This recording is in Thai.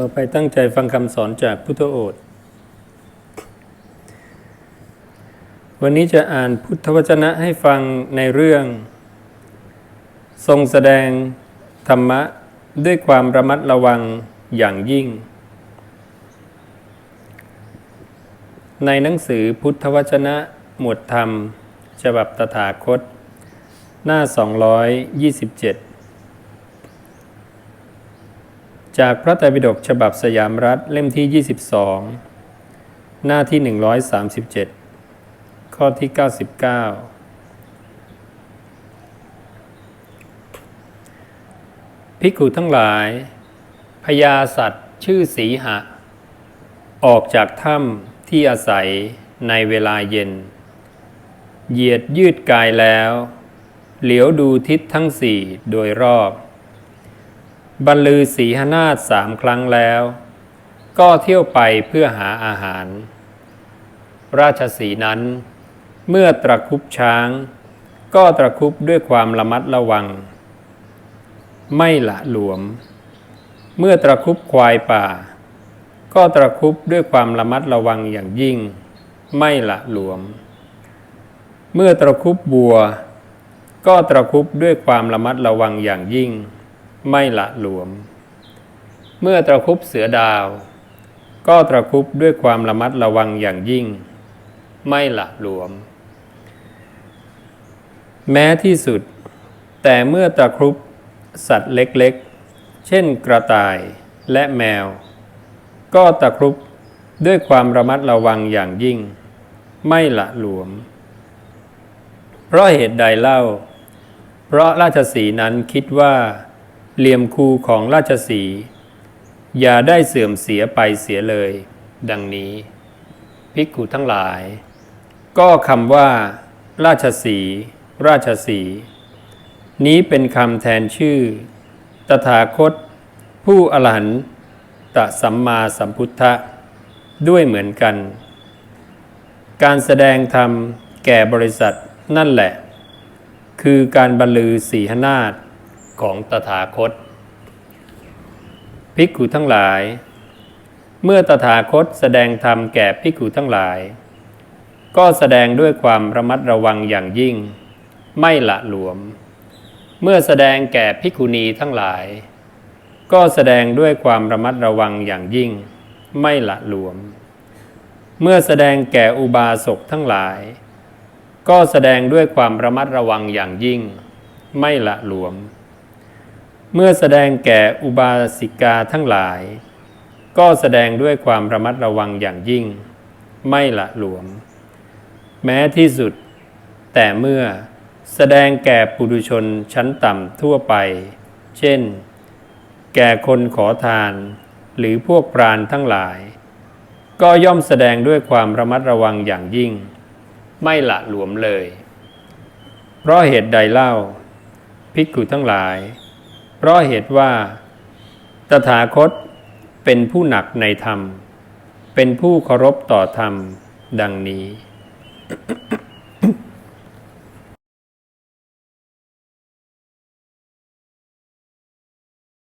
ต่อไปตั้งใจฟังคำสอนจากพุทธโอษฐ์วันนี้จะอ่านพุทธวจนะให้ฟังในเรื่อง ทรงแสดงธรรมะด้วยความระมัดระวังอย่างยิ่ง ในหนังสือพุทธวจนะหมวดธรรม ฉบับตถาคต หน้า 227 จากพระไตรปิฎกฉบับสยามรัฐเล่มที่ 22 หน้าที่ 137 ข้อที่ 99 ภิกขุทั้งหลายพญาสัตว์ชื่อสีหะ ออกจากถ้ำที่อาศัยในเวลาเย็น เหยียดยืดกายแล้ว เหลียวดูทิศทั้งสี่โดยรอบ บรรลือสีหนาฏสามครั้งแล้ว ก็เที่ยวไปเพื่อหาอาหาร ราชสีนั้น เมื่อตะคุบช้าง ก็ตะคุบด้วยความระมัดระวัง ไม่ละหลวม เมื่อตะคุบควายป่า ก็ตะคุบด้วยความระมัดระวังอย่างยิ่ง ไม่ละหลวม เมื่อตะคุบบัว ก็ตะคุบด้วยความระมัดระวังอย่างยิ่ง ไม่ละหลวม เมื่อตะครุบเสือดาว ก็ตะครุบด้วยความระมัดระวังอย่างยิ่ง ไม่ละหลวม แม้ที่สุด แต่เมื่อตะครุบสัตว์เล็กๆ เช่นกระต่ายและแมว ก็ตะครุบด้วยความระมัดระวังอย่างยิ่ง ไม่ละหลวม เพราะเหตุใดเล่า เพราะราชสีนั้นคิดว่า เหลี่ยมคูของราชสี อย่าได้เสื่อมเสียไปเสียเลย ดังนี้ ภิกขุทั้งหลาย ก็คำว่า ราชสี ราชสี นี้เป็นคำแทนชื่อ ตถาคต ผู้อรหันตสัมมาสัมพุทธะ ด้วยเหมือนกัน การแสดงธรรมแก่บริษัทนั่นแหละ คือการบรรลือสีหนาฏ ของตถาคต ภิกขุทั้งหลาย เมื่อตถาคตแสดงธรรมแก่ภิกขุทั้งหลาย ก็แสดงด้วยความระมัดระวังอย่างยิ่ง ไม่ละหลวม เมื่อแสดงแก่ภิกขุณีทั้งหลาย ก็แสดงด้วยความระมัดระวังอย่างยิ่ง ไม่ละหลวม เมื่อแสดงแก่อุบาสกทั้งหลาย ก็แสดงด้วยความระมัดระวังอย่างยิ่งไม่ละหลวม เมื่อแสดงแก่อุบาสิกาทั้งหลาย ก็แสดงด้วยความระมัดระวังอย่างยิ่ง ไม่ละหลวม แม้ที่สุด แต่เมื่อแสดงแก่ปุถุชนชั้นต่ำทั่วไป เช่น แก่คนขอทาน หรือพวกปราณทั้งหลาย ก็ย่อมแสดงด้วยความระมัดระวังอย่างยิ่ง ไม่ละหลวมเลย เพราะเหตุใดเล่าภิกขุทั้งหลาย เพราะเหตุว่า ตถาคตเป็นผู้หนักในธรรม เป็นผู้เคารพต่อธรรมดังนี้